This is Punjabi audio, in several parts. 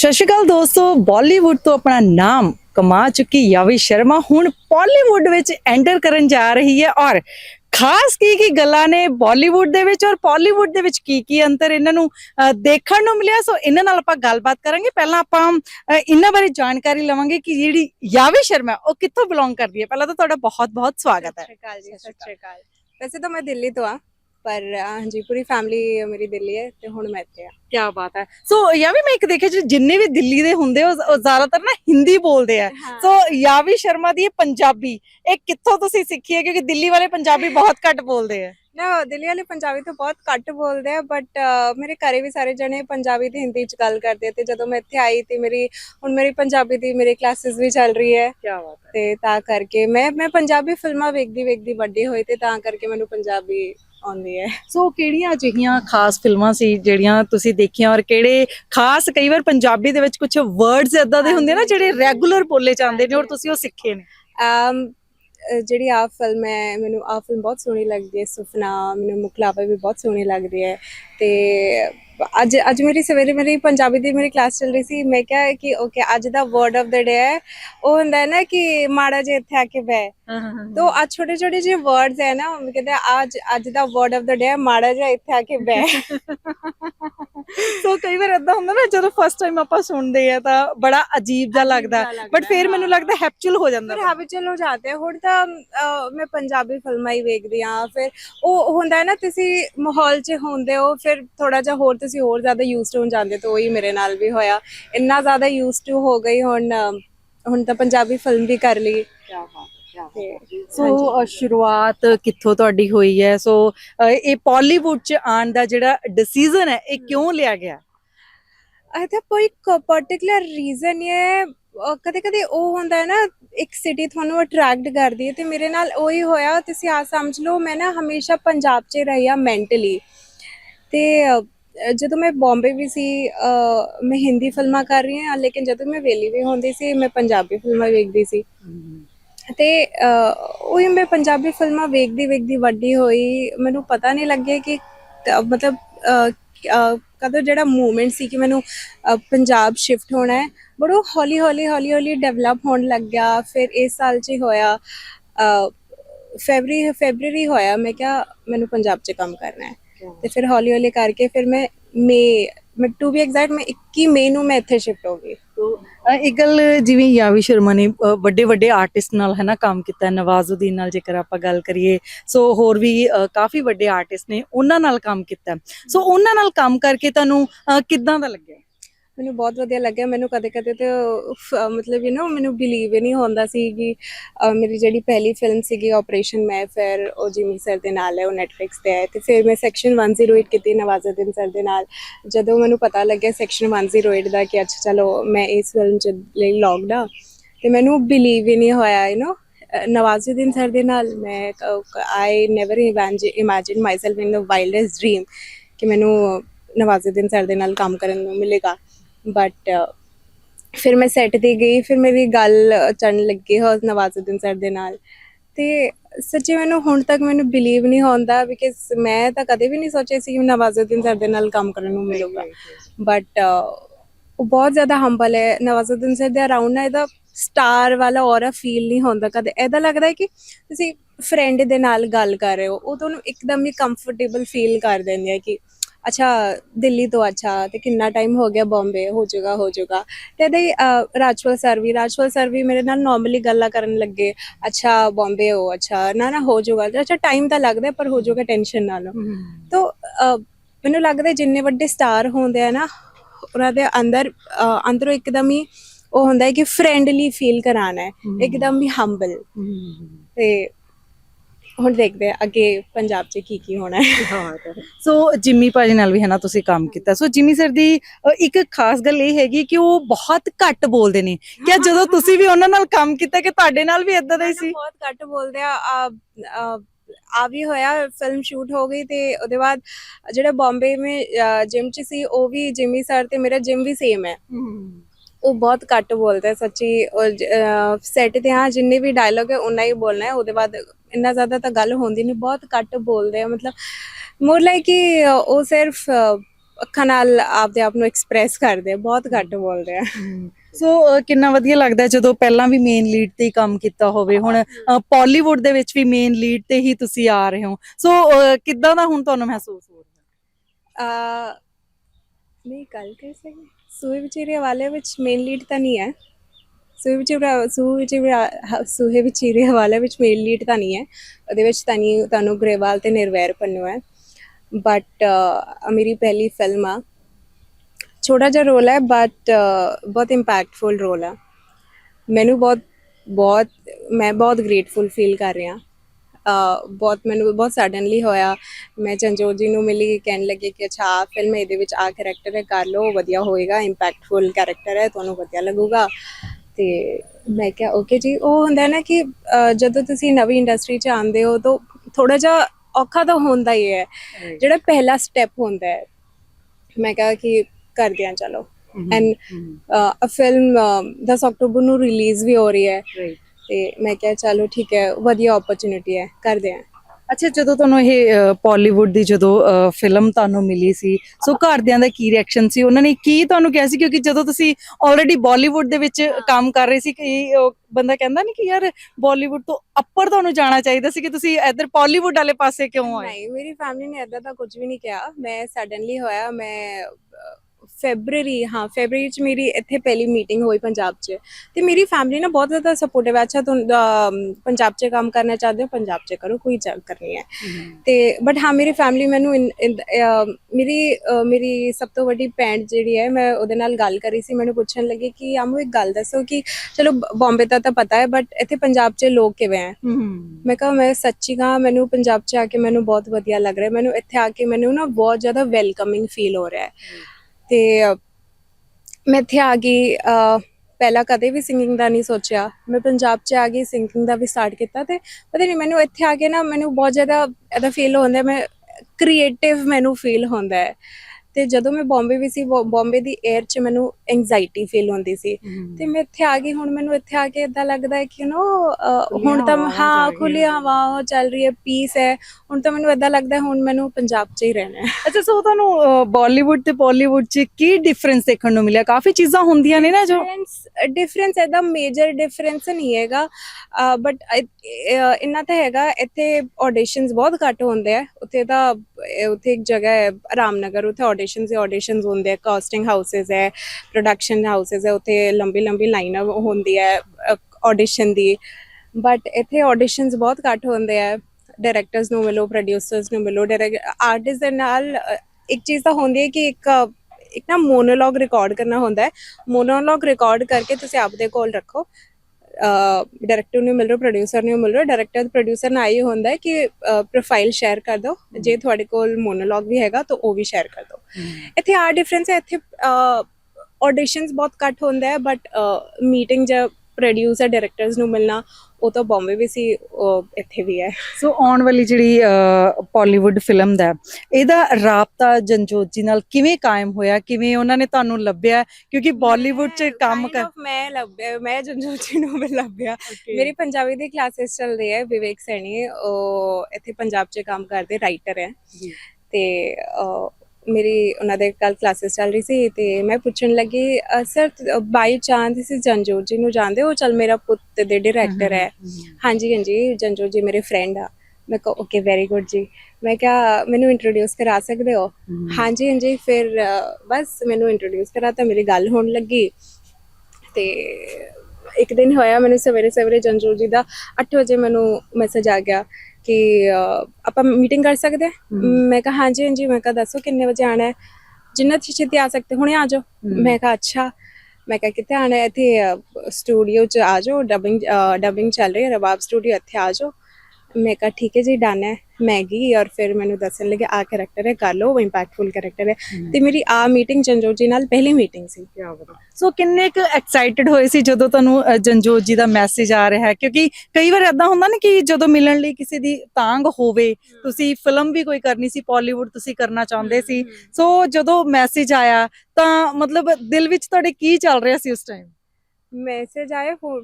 ਸਤਿ ਸ਼੍ਰੀ ਅਕਾਲ ਦੋਸਤੋ ਬਾਲੀਵੁੱਡ ਤੋਂ ਆਪਣਾ ਨਾਮ ਕਮਾ ਚੁੱਕੀ ਯਾਵੀ ਸ਼ਰਮਾ ਹੁਣ ਬਾਲੀਵੁੱਡ ਵਿੱਚ ਐਂਟਰ ਕਰਨ ਜਾ ਰਹੀ ਹੈ ਔਰ ਖਾਸ ਕੀ ਕੀ ਗੱਲਾਂ ਨੇ ਬਾਲੀਵੁੱਡ ਦੇ ਵਿੱਚ ਔਰ ਬਾਲੀਵੁੱਡ ਦੇ ਵਿੱਚ ਕੀ ਕੀ ਅੰਤਰ ਇਹਨਾਂ ਨੂੰ ਅ, ਦੇਖਣ ਨੂੰ ਮਿਲਿਆ। ਸੋ ਇਹਨਾਂ ਨਾਲ ਆਪਾਂ ਗੱਲਬਾਤ ਕਰਾਂਗੇ। ਪਹਿਲਾਂ ਆਪਾਂ ਇਹਨਾਂ ਬਾਰੇ ਜਾਣਕਾਰੀ ਲਵਾਂਗੇ ਕਿ ਜਿਹੜੀ ਯਾਵੀ ਸ਼ਰਮਾ ਉਹ ਕਿੱਥੋਂ ਬਿਲੋਂਗ ਕਰਦੀ ਹੈ। ਪਹਿਲਾਂ ਤਾਂ ਤੁਹਾਡਾ ਬਹੁਤ ਬਹੁਤ ਸਵਾਗਤ ਹੈ। ਸਤਿ ਸ਼੍ਰੀ ਅਕਾਲ ਜੀ ਸਤਿ ਸ਼੍ਰੀ ਅਕਾਲ। ਵੈਸੇ ਤਾਂ ਮੈਂ ਦਿੱਲੀ ਤੋਂ ਆ ਪਰ ਹਾਂਜੀ ਪੂਰੀ ਫੈਮਿਲੀ ਮੇਰੀ ਦਿੱਲੀ ਹੈ ਤੇ ਹੁਣ ਮੈਂ ਇੱਥੇ ਆ ਕੀ ਬਾਤ ਹੈ। ਸੋ ਯਾਵੀ ਮੈਂ ਇੱਕ ਦੇਖਿਆ ਜੀ ਜਿੰਨੇ ਵੀ ਦਿੱਲੀ ਦੇ ਹੁੰਦੇ ਉਹ ਉਹ ਜ਼ਿਆਦਾਤਰ ਨਾ ਹਿੰਦੀ ਬੋਲਦੇ ਆ। ਸੋ ਯਾਵੀ ਸ਼ਰਮਾ ਦੀ ਇਹ ਪੰਜਾਬੀ ਇਹ ਕਿੱਥੋਂ ਤੁਸੀਂ ਸਿੱਖੀ ਹੈ? ਕਿਉਂਕਿ ਦਿੱਲੀ ਵਾਲੇ ਪੰਜਾਬੀ ਬਹੁਤ ਘੱਟ ਬੋਲਦੇ ਆ। ਨਾ ਦਿੱਲੀ ਵਾਲੇ ਪੰਜਾਬੀ ਤਾਂ ਬਹੁਤ ਘੱਟ ਬੋਲਦੇ ਆ ਬਟ ਮੇਰੇ ਘਰੇ ਵੀ ਸਾਰੇ ਜਣੇ ਪੰਜਾਬੀ ਤੇ ਹਿੰਦੀ ਚ ਗੱਲ ਕਰਦੇ ਆ ਤੇ ਜਦੋਂ ਮੈਂ ਇੱਥੇ ਆਈ ਤੇ ਮੇਰੀ ਹੁਣ ਮੇਰੀ ਪੰਜਾਬੀ ਦੀ ਮੇਰੀ ਕਲਾਸਿਸ ਵੀ ਚੱਲ ਰਹੀ ਹੈ। ਕੀ ਬਾਤ ਹੈ। ਤੇ ਤਾਂ ਕਰਕੇ ਮੈਂ ਮੈਂ ਪੰਜਾਬੀ ਫਿਲਮਾਂ ਵੇਖਦੀ ਵੇਖਦੀ ਵੱਡੀ ਹੋਈ ਤੇ ਤਾਂ ਕਰਕੇ ਮੈਨੂੰ ਪੰਜਾਬੀ ਆਉਂਦੀ ਹੈ। ਸੋ ਕਿਹੜੀਆਂ ਅਜਿਹੀਆਂ ਖਾਸ ਫਿਲਮਾਂ ਸੀ ਜਿਹੜੀਆਂ ਤੁਸੀਂ ਦੇਖੀਆਂ ਔਰ ਕਿਹੜੇ ਖਾਸ ਕਈ ਵਾਰ ਪੰਜਾਬੀ ਦੇ ਵਿੱਚ ਕੁਝ ਵਰਡਸ ਇਦਾਂ ਦੇ ਹੁੰਦੇ ਨਾ ਜਿਹੜੇ ਰੈਗੂਲਰ ਬੋਲੇ ਜਾਂਦੇ ਨੇ ਔਰ ਤੁਸੀਂ ਉਹ ਸਿੱਖੇ ਨੇ? ਜਿਹੜੀ ਆ ਫਿਲਮ ਹੈ ਮੈਨੂੰ ਆ ਫਿਲਮ ਬਹੁਤ ਸੋਹਣੀ ਲੱਗਦੀ ਹੈ ਸੁਪਨਾ ਮੈਨੂੰ ਮੁਕਲਾਵਾ ਵੀ ਬਹੁਤ ਸੋਹਣੀ ਲੱਗਦੀ ਹੈ ਤੇ ਅੱਜ ਅੱਜ ਮੇਰੀ ਸਵੇਰੇ ਮੇਰੀ ਪੰਜਾਬੀ ਦੀ ਮੇਰੀ ਕਲਾਸ ਚੱਲ ਰਹੀ ਸੀ। ਮੈਂ ਕਿਹਾ ਕਿ ਓਕੇ ਅੱਜ ਦਾ ਵਰਡ ਆਫ ਦ ਡੇ ਹੈ। ਉਹ ਹੁੰਦਾ ਹੈ ਨਾ ਕਿ ਮਾੜਾ ਜਿਹਾ ਇੱਥੇ ਆ ਕੇ ਬਹਿ। ਤੋ ਆ ਛੋਟੇ ਛੋਟੇ ਜਿਹੇ ਵਰਡਸ ਹੈ ਨਾ ਉਹ ਕਹਿੰਦੇ ਅੱਜ ਅੱਜ ਦਾ ਵਰਡ ਆਫ ਦ ਡੇ ਹੈ ਮਾੜਾ ਜਿਹਾ ਇੱਥੇ ਆ ਕੇ ਬਹਿ। ਸੋ ਕਈ ਵਾਰ ਇਦਾਂ ਹੁੰਦਾ ਨਾ ਜਦੋਂ ਫਸਟ ਟਾਈਮ ਆਪਾਂ ਸੁਣਦੇ ਆ ਤਾਂ ਬੜਾ ਅਜੀਬ ਜਿਹਾ ਲੱਗਦਾ। ਬਟ ਫਿਰ ਮੈਨੂੰ। ਲੱਗਦਾ ਹੈਪਚੁਅਲ ਹੋ ਜਾਂਦਾ ਫਿਰ ਹੈਬਿਚੁਅਲ ਹੋ ਜਾਂਦੇ। ਹੁਣ ਤਾਂ ਮੈਂ ਪੰਜਾਬੀ ਫਿਲਮਾਂ ਹੀ ਵੇਖਦੀ ਆ ਫਿਰ ਉਹ ਹੁੰਦਾ ਹੈ ਨਾ ਤੁਸੀਂ ਮਾਹੌਲ 'ਚ ਹੁੰਦੇ ਹੋ ਫਿਰ ਥੋੜਾ ਜਿਹਾ ਹੋਰ ਤੁਸੀਂ ਹੋਰ ਜ਼ਿਆਦਾ ਯੂਜ਼ਡ ਹੋ ਜਾਂਦੇ ਤਾਂ ਉਹੀ ਮੇਰੇ ਨਾਲ ਵੀ ਹੋਇਆ। ਇੰਨਾ ਜ਼ਿਆਦਾ ਯੂਜ਼ਡ ਹੋ ਗਈ ਹੁਣ ਹੁਣ ਤਾਂ ਪੰਜਾਬੀ ਫਿਲਮ ਵੀ ਕਰ ਲਈ ਸੋ ਸ਼ੁਰੂਆਤ ਕਿੱਥੋਂ ਤੁਹਾਡੀ ਹੋਈ ਹੈ? ਸੋ ਇਹ ਬਾਲੀਵੁੱਡ ਚ ਆਉਣ ਦਾ ਜਿਹੜਾ ਡਿਸੀਜਨ ਹੈ ਇਹ ਕਿਉਂ ਲਿਆ ਗਿਆ? ਆਈ ਥਿੰਕ ਕੋਈ ਪਾਰਟਿਕੂਲਰ ਰੀਜ਼ਨ ਹੈ ਕਦੇ ਕਦੇ ਉਹ ਹੁੰਦਾ ਹੈ ਨਾ ਇੱਕ ਸਿਟੀ ਤੁਹਾਨੂੰ ਅਟਰੈਕਟ ਕਰਦੀ ਹੈ ਤੇ ਮੇਰੇ ਨਾਲ ਉਹੀ ਹੋਇਆ। ਤੁਸੀਂ ਆ ਸਮਝ ਲਓ ਮੈਂ ਨਾ ਹਮੇਸ਼ਾ ਪੰਜਾਬ 'ਚ ਰਹੀ ਆ ਮੈਂਟਲੀ ਤੇ ਜਦੋਂ ਮੈਂ ਬੰਬੇ ਵੀ ਸੀ ਮੈਂ ਹਿੰਦੀ ਫਿਲਮਾਂ ਕਰ ਰਹੀ ਹਾਂ ਲੇਕਿਨ ਜਦੋਂ ਮੈਂ ਵੇਲੀ ਵੀ ਹੁੰਦੀ ਸੀ ਮੈਂ ਪੰਜਾਬੀ ਫਿਲਮਾਂ ਵੇਖਦੀ ਸੀ। ਤੇ ਅਹ, ਉਹੀ ਮੈਂ ਪੰਜਾਬੀ ਫਿਲਮਾਂ ਵੇਖਦੀ ਵੇਖਦੀ ਵੱਡੀ ਹੋਈ ਮੈਨੂੰ ਪਤਾ ਨਹੀਂ ਲੱਗਿਆ ਕਿ ਮਤਲਬ ਕਦੋਂ ਜਿਹੜਾ ਮੂਵਮੈਂਟ ਸੀ ਕਿ ਮੈਨੂੰ ਪੰਜਾਬ ਸ਼ਿਫਟ ਹੋਣਾ ਹੈ। ਬਟ ਉਹ ਹੌਲੀ ਹੌਲੀ ਹੌਲੀ ਹੌਲੀ ਡਿਵੈਲਪ ਹੋਣ ਲੱਗਿਆ ਫਿਰ ਇਸ ਸਾਲ 'ਚ ਹੀ ਹੋਇਆ ਫੈਬਰੀ ਫੈਬਰੀ ਹੋਇਆ ਮੈਂ ਕਿਹਾ ਮੈਨੂੰ ਪੰਜਾਬ 'ਚ ਕੰਮ ਕਰਨਾ ਹੈ। ਤੇ ਫਿਰ ਹੌਲੀ ਹੌਲੀ ਕਰਕੇ ਫਿਰ ਮੈਂ ਮੇ ਟੂ ਬੀ ਐਗਜ਼ੈਕਟ ਮੈਂ 21 ਮਈ ਨੂੰ ਮੈਂ ਇੱਥੇ ਸ਼ਿਫਟ ਹੋ ਗਈ। ਇੱਕ ਗੱਲ ਜਿਵੇਂ ਯਾਵੀ ਸ਼ਰਮਾ ਨੇ ਵੱਡੇ ਵੱਡੇ ਆਰਟਿਸਟ ਨਾਲ ਹੈ ਨਾ ਕੰਮ ਕੀਤਾ ਹੈ, ਨਵਾਜ਼ੁਦੀਨ ਨਾਲ ਜੇਕਰ ਆਪਾਂ ਗੱਲ ਕਰੀਏ ਸੋ ਹੋਰ ਵੀ ਕਾਫੀ ਵੱਡੇ ਆਰਟਿਸਟ ਨੇ ਉਹਨਾਂ ਨਾਲ ਕੰਮ ਕੀਤਾ। ਸੋ ਉਹਨਾਂ ਨਾਲ ਕੰਮ ਕਰਕੇ ਤੁਹਾਨੂੰ ਕਿੱਦਾਂ ਦਾ ਲੱਗਿਆ? ਮੈਨੂੰ ਬਹੁਤ ਵਧੀਆ ਲੱਗਿਆ ਮੈਨੂੰ ਕਦੇ ਕਦੇ ਤੇ ਉਫ, ਅਹ ਮਤਲਬ ਯੂ نو ਮੈਨੂੰ ਬਿਲੀਵ ਹੀ ਨਹੀਂ ਹੁੰਦਾ ਸੀ ਕਿ ਅਹ ਮੇਰੀ ਜਿਹੜੀ ਪਹਿਲੀ ਫਿਲਮ ਸੀਗੀ ਆਪਰੇਸ਼ਨ ਮੈਂ ਫਿਰ ਉਹ ਜਿਮੀ ਸਰ ਦੇ ਨਾਲ ਹੈ ਉਹ ਨੈਟਫਲਿਕਸ ਤੇ ਹੈ ਤੇ ਫਿਰ ਮੈਂ ਸੈਕਸ਼ਨ 108 ਕੀਤੀ ਨਵਾਜ਼ੁਦੀਨ ਸਰ ਦੇ ਨਾਲ ਜਦੋਂ ਮੈਨੂੰ ਪਤਾ ਲੱਗਿਆ ਸੈਕਸ਼ਨ 108 ਦਾ ਕਿ ਅੱਛਾ ਚਲੋ ਮੈਂ ਇਸ ਫਿਲਮ ਚ ਲਈ ਲੌਗਡ ਆ ਤੇ ਮੈਨੂੰ ਬਿਲੀਵ ਹੀ ਨਹੀਂ ਹੋਇਆ ਯੂ نو ਨਵਾਜ਼ੁਦੀਨ ਸਰ ਦੇ ਨਾਲ ਮੈਂ I never imagine myself in the wildest dream ਕਿ ਮੈਨੂੰ ਨਵਾਜ਼ੁਦੀਨ ਸਰ ਦੇ ਨਾਲ ਕੰਮ ਕਰਨ ਨੂੰ ਮਿਲੇਗਾ ਬਟ ਫਿਰ ਮੈਂ ਸੈੱਟ ਤੇ ਗਈ ਫਿਰ ਮੇਰੀ ਗੱਲ ਚੱਲਣ ਲੱਗੀ ਹੋ ਨਵਾਜ਼ੁਦੀਨ ਸਰ ਦੇ ਨਾਲ। ਤੇ ਸੱਚੀ ਮੈਨੂੰ ਹੁਣ ਤੱਕ ਮੈਨੂੰ ਬਿਲੀਵ ਨਹੀਂ ਹੁੰਦਾ ਬਿਕਾਜ਼ ਮੈਂ ਤਾਂ ਕਦੇ ਵੀ ਨਹੀਂ ਸੋਚਿਆ ਸੀ ਕਿ ਨਵਾਜ਼ੁਦੀਨ ਸਰ ਦੇ ਨਾਲ ਕੰਮ ਕਰਨ ਨੂੰ ਮਿਲੂਗਾ। ਬਟ ਉਹ ਬਹੁਤ ਜ਼ਿਆਦਾ ਹੰਬਲ ਹੈ। ਨਵਾਜ਼ੁਦੀਨ ਸਰ ਦੇ ਅਰਾਊਂਡ ਨਾ ਇਹਦਾ ਸਟਾਰ ਵਾਲਾ ਔਰਾ ਫੀਲ ਨਹੀਂ ਹੁੰਦਾ ਕਦੇ। ਐਦਾ ਲੱਗਦਾ ਹੈ ਕਿ ਤੁਸੀਂ ਫਰੈਂਡ ਦੇ ਨਾਲ ਗੱਲ ਕਰ ਰਹੇ ਹੋ। ਉਹ ਤੁਹਾਨੂੰ ਇੱਕਦਮ ਹੀ ਕੰਫਰਟੇਬਲ ਫੀਲ ਕਰ ਦਿੰਦੇ ਆ ਕਿ ਅੱਛਾ ਦਿੱਲੀ ਤੋਂ ਅੱਛਾ ਤੇ ਕਿੰਨਾ ਟਾਈਮ ਹੋ ਗਿਆ ਬੰਬੇ? ਹੋ ਜਾਊਗਾ ਹੋ ਜਾਊਗਾ। ਤੇ ਇਹਦੇ ਰਾਜਪਾਲ ਸਰ ਵੀ ਰਾਜਪਾਲ ਸਰ ਵੀ ਮੇਰੇ ਨਾਲ ਨਾਰਮਲੀ ਗੱਲਾਂ ਕਰਨ ਲੱਗੇ। ਅੱਛਾ ਬੰਬੇ ਹੋ ਅੱਛਾ ਨਾ ਨਾ ਹੋ ਜਾਊਗਾ। ਅੱਛਾ ਟਾਈਮ ਤਾਂ ਲੱਗਦਾ ਪਰ ਹੋ ਜਾਊਗਾ ਟੈਨਸ਼ਨ ਨਾ ਲਓ ਤੋ ਮੈਨੂੰ ਲੱਗਦਾ ਜਿੰਨੇ ਵੱਡੇ ਸਟਾਰ ਹੁੰਦੇ ਆ ਨਾ ਉਹਨਾਂ ਦੇ ਅੰਦਰ ਅੰਦਰੋਂ ਇੱਕਦਮ ਹੀ ਉਹ ਹੁੰਦਾ ਹੈ ਕਿ ਫ੍ਰੈਂਡਲੀ ਫੀਲ ਕਰਾਣਾ ਹੈ। ਇੱਕਦਮ ਹੀ ਹੰਬਲ ਤੇ ਹੁਣ ਦੇਖਦੇ ਆ ਅੱਗੇ ਪੰਜਾਬ 'ਚ ਕੀ ਕੀ ਹੋਣਾ ਹੈ। ਸੋ ਜਿਮੀ ਭਾਜੀ ਨਾਲ ਵੀ ਹੈ ਨਾ ਤੁਸੀਂ ਕੰਮ ਕੀਤਾ। ਸੋ ਜਿਮੀ ਸਰ ਦੀ ਅ, ਇੱਕ ਖਾਸ ਗੱਲ ਇਹ ਹੈਗੀ ਕਿ ਉਹ ਬਹੁਤ ਘੱਟ ਬੋਲਦੇ ਨੇ। ਕਿ ਜਦੋਂ ਤੁਸੀਂ ਵੀ ਉਹਨਾਂ ਨਾਲ ਕੰਮ ਕੀਤਾ ਕਿ ਤੁਹਾਡੇ ਨਾਲ ਵੀ ਇਦਾਂ ਦਾ ਹੀ ਸੀ? ਬਹੁਤ ਘੱਟ ਬੋਲਦੇ ਆ। ਆ ਆ- ਆ ਵੀ ਹੋਇਆ ਫਿਲਮ ਸ਼ੂਟ ਹੋ ਗਈ ਤੇ ਉਹਦੇ ਬਾਅਦ ਜਿਹੜਾ ਬੰਬੇ ਮੇ ਜਿਮ ਚ ਸੀ ਉਹ ਵੀ ਜਿਮੀ ਸਰ ਤੇ ਮੇਰਾ ਜਿਮ ਵੀ ਸੇਮ ਹੈ। ਉਹ ਬਹੁਤ ਘੱਟ ਬੋਲਦਾ ਹੈ ਸੱਚੀ ਸੈਟ ਤੇ ਹਾਂ ਜਿੰਨੇ ਵੀ ਡਾਇਲੋਗ ਹੈ ਉਨਾ ਹੀ ਬੋਲਣਾ ਹੈ। ਉਹਦੇ ਬਾਅਦ ਇੰਨਾ ਜ਼ਿਆਦਾ ਤਾਂ ਗੱਲ ਹੁੰਦੀ ਨਹੀਂ ਬਹੁਤ ਘੱਟ ਬੋਲਦੇ ਆ। ਮਤਲਬ ਮੋਰ ਲਾਈਕ ਕਿ ਉਹ ਸਿਰਫ ਅੱਖਾਂ ਨਾਲ ਆਪਦੇ ਆਪ ਨੂੰ ਐਕਸਪ੍ਰੈਸ ਕਰਦੇ ਆ ਬਹੁਤ ਘੱਟ ਬੋਲਦੇ ਆ। ਸੋ ਕਿੰਨਾ ਵਧੀਆ ਲੱਗਦਾ ਜਦੋਂ ਪਹਿਲਾਂ ਵੀ ਮੇਨ ਲੀਡ ਤੇ ਹੀ ਕੰਮ ਕੀਤਾ ਹੋਵੇ। ਹੁਣ ਪਾਲੀਵੁੱਡ ਦੇ ਵਿੱਚ ਵੀ ਮੇਨ ਲੀਡ ਤੇ ਹੀ ਤੁਸੀਂ ਆ ਰਹੇ ਹੋ। ਸੋ ਕਿੱਦਾਂ ਦਾ ਹੁਣ ਤੁਹਾਨੂੰ ਮਹਿਸੂਸ ਹੋ ਰਿਹਾ? ਆ ਨਹੀਂ, ਗੱਲ ਕਰ ਸਕੇ ਸੂਹੇ ਵਿਚੇਰੇ ਵਾਲੇ ਵਿੱਚ ਮੇਨ ਲੀਡ ਤਾਂ ਨਹੀਂ ਹੈ। ਸੂਹੇ ਵਿਚੇਰੇ ਸੂਹੇ ਵਿਚੇਰੇ ਸੂਹੇ ਵਿਚੇਰੇ ਵਾਲੇ ਵਿੱਚ ਮੇਨ ਲੀਡ ਤਾਂ ਨਹੀਂ ਹੈ। ਉਹਦੇ ਵਿੱਚ ਤਾਂ ਨਹੀਂ, ਤੁਹਾਨੂੰ ਗਰੇਵਾਲ ਤੇ ਨਿਰਵੈਰ ਪੰਨੂ ਹੈ। ਬਟ ਮੇਰੀ ਪਹਿਲੀ ਫਿਲਮ ਆ। ਛੋਟਾ ਜਿਹਾ ਰੋਲ ਹੈ ਬਟ ਬਹੁਤ ਇੰਪੈਕਟਫੁਲ ਰੋਲ ਆ। ਮੈਨੂੰ ਬਹੁਤ ਬਹੁਤ, ਮੈਂ ਬਹੁਤ ਗ੍ਰੇਟਫੁਲ ਫੀਲ ਕਰ ਰਿਹਾ। ਬਹੁਤ ਮੈਨੂੰ ਬਹੁਤ ਸਡਨਲੀ ਹੋਇਆ। ਮੈਂ ਚੰਜੋਤ ਜੀ ਨੂੰ ਮਿਲੀ ਕਹਿਣ ਲੱਗੇ ਕਿ ਅੱਛਾ ਫਿਲਮ ਇਹਦੇ ਵਿੱਚ ਆ ਕੈਰੈਕਟਰ ਹੈ ਕਰ ਲਓ ਵਧੀਆ ਹੋਏਗਾ ਇੰਪੈਕਟਫੁਲ ਕੈਰੈਕਟਰ ਹੈ ਤੁਹਾਨੂੰ ਵਧੀਆ ਲੱਗੂਗਾ। ਤੇ ਮੈਂ ਕਿਹਾ ਓਕੇ ਜੀ ਉਹ ਹੁੰਦਾ ਨਾ ਕਿ ਜਦੋਂ ਤੁਸੀਂ ਨਵੀਂ ਇੰਡਸਟਰੀ 'ਚ ਆਉਂਦੇ ਹੋ ਤਾਂ ਥੋੜਾ ਜਿਹਾ ਔਖਾ ਤਾਂ ਹੁੰਦਾ ਹੀ ਹੈ। ਜਿਹੜਾ ਪਹਿਲਾ ਸਟੈਪ ਹੁੰਦਾ ਹੈ। ਮੈਂ ਕਿਹਾ ਕਿ ਕਰ ਦਿਆਂ ਚਲੋ। ਐਂਡ ਅ ਫਿਲਮ 10 ਅਕਤੂਬਰ ਨੂੰ ਰਿਲੀਜ਼ ਵੀ ਹੋ ਰਹੀ ਹੈ। ਤੇ ਮੈਂ ਕਿਹਾ ਚਲੋ ਠੀਕ ਹੈ ਵਧੀਆ ਓਪਰਚ्युनिटी ਹੈ ਕਰਦੇ ਆ ਅੱਛਾ ਜਦੋਂ ਤੁਹਾਨੂੰ ਇਹ ਪਾਲੀਵੁੱਡ ਦੀ ਜਦੋਂ ਫਿਲਮ ਤੁਹਾਨੂੰ ਮਿਲੀ ਸੀ ਸੋ ਘਰਦਿਆਂ ਦਾ ਕੀ ਰਿਐਕਸ਼ਨ ਸੀ? ਉਹਨਾਂ ਨੇ ਕੀ ਤੁਹਾਨੂੰ ਕਿਹਾ ਸੀ? ਕਿਉਂਕਿ ਜਦੋਂ ਤੁਸੀਂ ਆਲਰੇਡੀ ਬਾਲੀਵੁੱਡ ਦੇ ਵਿੱਚ ਕੰਮ ਕਰ ਰਹੇ ਸੀ ਕਿ ਬੰਦਾ ਕਹਿੰਦਾ ਨਹੀਂ ਕਿ ਯਾਰ ਬਾਲੀਵੁੱਡ ਤੋਂ ਅੱਪਰ ਤੁਹਾਨੂੰ ਜਾਣਾ ਚਾਹੀਦਾ ਸੀ ਕਿ ਤੁਸੀਂ ਇੱਧਰ ਪੋਲੀਵੁੱਡ ਵਾਲੇ ਪਾਸੇ ਕਿਉਂ ਆਏ? ਨਹੀਂ ਮੇਰੀ ਫੈਮਿਲੀ ਨੇ ਇਦਾਂ ਦਾ ਕੁਝ ਵੀ ਨਹੀਂ ਕਿਹਾ। ਮੈਂ ਸਡਨਲੀ ਹੋਇਆ ਮੈਂ ਫੈਬਰੂਰੀ ਹਾਂ ਫੈਬਰੂਰੀ ਚ ਮੇਰੀ ਇੱਥੇ ਪਹਿਲੀ ਮੀਟਿੰਗ ਹੋਈ ਪੰਜਾਬ 'ਚ। ਤੇ ਮੇਰੀ ਫੈਮਿਲੀ ਨਾ ਬਹੁਤ ਜ਼ਿਆਦਾ ਸਪੋਰਟਿਵ ਹੈ। ਅੱਛਾ ਤੁਮ ਅਮ, ਪੰਜਾਬ 'ਚ ਕੰਮ ਕਰਨਾ ਚਾਹਦੇ ਹੋ ਪੰਜਾਬ 'ਚ ਕਰੋ ਕੋਈ ਚੱਕਰ ਨਹੀਂ ਹੈ। ਤੇ ਬਟ ਹਾਂ ਮੇਰੀ ਫੈਮਿਲੀ ਮੈਨੂੰ ਮੇਰੀ ਮੇਰੀ ਸਭ ਤੋਂ ਵੱਡੀ ਭੈਣ ਜਿਹੜੀ ਹੈ ਮੈਂ ਉਹਦੇ ਨਾਲ ਗੱਲ ਕਰੀ ਸੀ। ਮੈਨੂੰ ਪੁੱਛਣ ਲੱਗੀ ਕਿ ਆਮੂ ਇੱਕ ਗੱਲ ਦੱਸੋ ਕਿ ਚਲੋ ਬੰਬੇ ਦਾ ਤਾਂ ਪਤਾ ਹੈ ਬਟ ਇੱਥੇ ਪੰਜਾਬ 'ਚ ਲੋਕ ਕਿਵੇਂ ਹੈ? ਮੈਂ ਕਹਾ ਮੈਂ ਸੱਚੀ ਕਹਾ ਮੈਨੂੰ ਪੰਜਾਬ 'ਚ ਆ ਕੇ ਮੈਨੂੰ ਬਹੁਤ ਵਧੀਆ ਲੱਗ ਰਿਹਾ ਮੈਨੂੰ ਇੱਥੇ ਆ ਕੇ ਮੈਨੂੰ ਨਾ ਬਹੁਤ ਜ਼ਿਆਦਾ ਵੈਲਕਮਿੰਗ ਫੀਲ ਹੋ ਰਿਹਾ ਹੈ। ਤੇ ਮੈਂ ਇੱਥੇ ਆ ਗਈ ਪਹਿਲਾਂ ਕਦੇ ਵੀ ਸਿੰਗਿੰਗ ਦਾ ਨਹੀਂ ਸੋਚਿਆ। ਮੈਂ ਪੰਜਾਬ 'ਚ ਆ ਗਈ ਸਿੰਗਿੰਗ ਦਾ ਵੀ ਸਟਾਰਟ ਕੀਤਾ ਤੇ ਪਤਾ ਨਹੀਂ ਮੈਨੂੰ ਇੱਥੇ ਆ ਕੇ ਨਾ ਮੈਨੂੰ ਬਹੁਤ ਜ਼ਿਆਦਾ, ਇਹਦਾ ਫੀਲ ਹੁੰਦਾ, ਮੈਂ ਕ੍ਰੀਏਟਿਵ ਮੈਨੂੰ ਫੀਲ ਹੁੰਦਾ ਹੈ। ਤੇ ਜਦੋਂ ਮੈਂ ਬੰਬੇ ਵੀ ਸੀ ਬੰਬੇ ਦੀ 에ਅਰ 'ਚ ਮੈਨੂੰ ਐਂਗਜ਼ਾਈਟੀ ਫੀਲ ਹੁੰਦੀ ਸੀ। ਤੇ ਮੈਂ ਇੱਥੇ ਆ ਗਈ ਹੁਣ ਮੈਨੂੰ ਇੱਥੇ ਆ ਕੇ ਇਦਾਂ ਲੱਗਦਾ ਹੈ ਕਿ ਯੂ نو ਹੁਣ ਤਾਂ ਹਾਂ ਖੁੱਲੀ ਹਵਾ ਚੱਲ ਰਹੀ ਹੈ ਪੀਸ ਹੈ। ਹੁਣ ਤਾਂ ਮੈਨੂੰ ਇਦਾਂ ਲੱਗਦਾ ਹੁਣ ਮੈਨੂੰ ਪੰਜਾਬ 'ਚ ਹੀ ਰਹਿਣਾ ਹੈ। ਅੱਛਾ ਸੋ ਤੁਹਾਨੂੰ ਬਾਲੀਵੁੱਡ ਤੇ ਬਾਲੀਵੁੱਡ 'ਚ ਕੀ ਡਿਫਰੈਂਸ ਦੇਖਣ ਨੂੰ ਮਿਲਿਆ? ਕਾਫੀ ਚੀਜ਼ਾਂ ਹੁੰਦੀਆਂ ਨੇ ਨਾ ਜੋ ਡਿਫਰੈਂਸ ਇਹਦਾ ਮੇਜਰ ਡਿਫਰੈਂਸ ਨਹੀਂ ਹੈਗਾ। ਬਟ ਇੰਨਾ ਤਾਂ ਹੈਗਾ ਇੱਥੇ ਆਡੀਸ਼ਨਸ ਬਹੁਤ ਘੱਟ ਹੁੰਦੇ ਆ। ਉੱਥੇ ਤਾਂ ਉੱਥੇ ਇੱਕ ਜਗ੍ਹਾ ਹੈ ਰਾਮਨਗਰ ਉੱਥੇ ਆਡੀਸ਼ਨ ਆਡੀਸ਼ਨਸ ਹੀ ਆਡੀਸ਼ਨਸ ਹੁੰਦੇ ਆ ਕਾਸਟਿੰਗ ਹਾਊਸਸ ਹੈ ਪ੍ਰੋਡਕਸ਼ਨ ਹਾਊਸਸ ਹੈ, ਉੱਥੇ ਲੰਬੀ ਲੰਬੀ ਲਾਈਨਾਂ ਹੁੰਦੀ ਹੈ ਆਡੀਸ਼ਨ ਦੀ। ਬਟ ਇੱਥੇ ਆਡੀਸ਼ਨਸ ਬਹੁਤ ਘੱਟ ਹੁੰਦੇ ਆ ਡਾਇਰੈਕਟਰਸ ਨੂੰ ਮਿਲੋ ਪ੍ਰੋਡਿਊਸਰਸ ਨੂੰ ਮਿਲੋ ਆਰਟਿਸਟ ਦੇ ਨਾਲ ਇੱਕ ਚੀਜ਼ ਤਾਂ ਹੁੰਦੀ ਹੈ ਕਿ ਇੱਕ ਇੱਕ ਨਾ ਮੋਨੋਲੋਗ ਰਿਕਾਰਡ ਕਰਨਾ ਹੁੰਦਾ ਹੈ। ਮੋਨੋਲੋਗ ਰਿਕਾਰਡ ਕਰਕੇ ਤੁਸੀਂ ਆਪਦੇ ਕੋਲ ਰੱਖੋ। ਡਾਇਰੈਕਟਰ ਨੂੰ ਮਿਲ ਰਿਹਾ ਪ੍ਰੋਡਿਊਸਰ ਨੂੰ ਮਿਲ ਰਿਹਾ ਡਾਇਰੈਕਟਰ ਪ੍ਰੋਡਿਊਸਰ ਨਾਲ ਇਹ ਹੁੰਦਾ ਹੈ ਕਿ ਪ੍ਰੋਫਾਈਲ ਸ਼ੇਅਰ ਕਰ ਦਿਓ। ਜੇ ਤੁਹਾਡੇ ਕੋਲ ਮੋਨੋਲੋਗ ਵੀ ਹੈਗਾ ਤਾਂ ਉਹ ਵੀ ਸ਼ੇਅਰ ਕਰ ਦਿਓ। ਇੱਥੇ ਆ ਡਿਫਰੈਂਸ ਹੈ ਇੱਥੇ ਆਡੀਸ਼ਨਸ ਬਹੁਤ ਘੱਟ ਹੁੰਦਾ ਹੈ ਬਟ ਮੀਟਿੰਗ ਜਾਂ ਪ੍ਰੋਡਿਊਸਰ ਡਾਇਰੈਕਟਰਸ ਨੂੰ ਮਿਲਣਾ ਉਹ ਤਾਂ ਬੰਬੇ ਵੀ ਸੀ ਇੱਥੇ ਵੀ ਹੈ। ਸੋ ਆਉਣ ਵਾਲੀ ਜਿਹੜੀ ਪਾਲੀਵੁੱਡ ਫਿਲਮ ਦਾ ਇਹਦਾ ਰਾਬਤਾ ਜੰਜੋਤ ਜੀ ਨਾਲ ਕਿਵੇਂ ਕਾਇਮ ਹੋਇਆ? ਕਿਵੇਂ ਉਹਨਾਂ ਨੇ ਤੁਹਾਨੂੰ ਲੱਭਿਆ? ਕਿਉਂਕਿ ਬਾਲੀਵੁੱਡ 'ਚ ਕੰਮ ਕਰ ਮੈਂ ਲੱਭਿਆ ਮੈਂ ਜੰਜੋਤ ਜੀ ਨੂੰ ਮੈਂ ਲੱਭਿਆ। ਮੇਰੀ ਪੰਜਾਬੀ ਦੀ ਕਲਾਸਿਸ ਚੱਲਦੀ ਹੈ ਵਿਵੇਕ ਸੈਣੀ ਉਹ ਇੱਥੇ ਪੰਜਾਬ 'ਚ ਕੰਮ ਕਰਦੇ ਰਾਈਟਰ ਹੈ। ਤੇ ਮੇਰੀ ਉਹਨਾਂ ਦੇ ਕੱਲ ਕਲਾਸਿਸ ਚੱਲ ਰਹੀ ਸੀ ਤੇ ਮੈਂ ਪੁੱਛਣ ਲੱਗੀ ਸਰ ਬਾਈ ਚਾਂਸ ਤੁਸੀਂ ਜੰਜੋਤ ਜੀ ਨੂੰ ਜਾਣਦੇ ਹੋ? ਚਲ ਮੇਰਾ ਪੁੱਤ ਦੇ ਡਾਇਰੈਕਟਰ ਹੈ। ਹਾਂਜੀ ਹਾਂਜੀ ਜੰਜੋਤ ਜੀ ਮੇਰੇ ਫਰੈਂਡ ਆ। ਮੈਂ ਕਿਹਾ ਓਕੇ ਵੈਰੀ ਗੁੱਡ ਜੀ। ਮੈਂ ਕਿਹਾ ਮੈਨੂੰ ਇੰਟਰੋਡਿਊਸ ਕਰਾ ਸਕਦੇ ਹੋ? ਹਾਂਜੀ ਹਾਂਜੀ ਫਿਰ ਬਸ ਮੈਨੂੰ ਇੰਟਰੋਡਿਊਸ ਕਰਾਤਾ ਮੇਰੀ ਗੱਲ ਹੋਣ ਲੱਗੀ। ਤੇ ਇੱਕ ਦਿਨ ਹੋਇਆ ਮੈਨੂੰ ਸਵੇਰੇ ਸਵੇਰੇ ਜੰਜੂ ਜੀ ਦਾ 8 ਵਜੇ ਮੈਨੂੰ ਮੈਸੇਜ ਆ ਗਿਆ। ਕਿ ਆਪਾਂ ਮੀਟਿੰਗ ਕਰ ਸਕਦੇ ਹਾਂ? ਹਮ। ਮੈਂ ਕਿਹਾ ਹਾਂਜੀ ਹਾਂਜੀ ਮੈਂ ਕਿਹਾ ਦੱਸੋ ਕਿੰਨੇ ਵਜੇ ਆਣਾ ਹੈ? ਜਿੰਨਾ ਛੇਤੀ ਆ ਸਕਦੇ ਹੁਣੇ ਆ ਜਾਓ। ਮੈਂ ਕਿਹਾ ਅੱਛਾ। ਮੈਂ ਕਿਹਾ ਕਿੱਥੇ ਆਣਾ ਹੈ? ਇੱਥੇ ਸਟੂਡੀਓ 'ਚ ਆ ਜਾਓ ਡਬਿੰਗ ਡਬਿੰਗ ਚੱਲ ਰਹੀ ਹੈ ਰਬਾਬ ਸਟੂਡੀਓ ਇੱਥੇ ਆ ਜਾਓ। ਮੈਂ ਕਿਹਾ ਠੀਕ ਹੈ ਜੀ ਡਨ ਹੈ। ਮੈਂ ਗਈ ਔਰ ਫਿਰ ਮੈਨੂੰ ਦੱਸਣ ਲੱਗੇ ਆ ਕੈਰੈਕਟਰ ਹੈ ਕਰ ਲਓ ਉਹ ਇੰਪੈਕਟਫੁਲ ਕੈਰੈਕਟਰ ਹੈ। ਤੇ ਮੇਰੀ ਆ ਮੀਟਿੰਗ ਜੰਜੋ ਜੀ ਨਾਲ ਪਹਿਲੀ ਮੀਟਿੰਗ ਸੀ। ਸੋ ਕਿੰਨੇ ਕੁ ਐਕਸਾਈਟਿਡ ਹੋਏ ਸੀ ਜਦੋਂ ਤੁਹਾਨੂੰ ਜੰਜੋਤ ਜੀ ਦਾ ਮੈਸੇਜ ਆ ਰਿਹਾ ਹੈ? ਕਿਉਂਕਿ ਕਈ ਵਾਰ ਇਦਾਂ ਹੁੰਦਾ ਨਾ ਕਿ ਜਦੋਂ ਮਿਲਣ ਲਈ ਕਿਸੇ ਦੀ ਤਾਂਗ ਹੋਵੇ ਤੁਸੀਂ ਫਿਲਮ ਵੀ ਕੋਈ ਕਰਨੀ ਸੀ ਪਾਲੀਵੁੱਡ ਤੁਸੀਂ ਕਰਨਾ ਚਾਹੁੰਦੇ ਸੀ। ਸੋ ਜਦੋਂ ਮੈਸੇਜ ਆਇਆ ਤਾਂ ਮਤਲਬ ਦਿਲ ਵਿੱਚ ਤੁਹਾਡੇ ਕੀ ਚੱਲ ਰਿਹਾ ਸੀ ਉਸ ਟਾਈਮ ਮੈਸੇਜ ਆਏ ਹੋ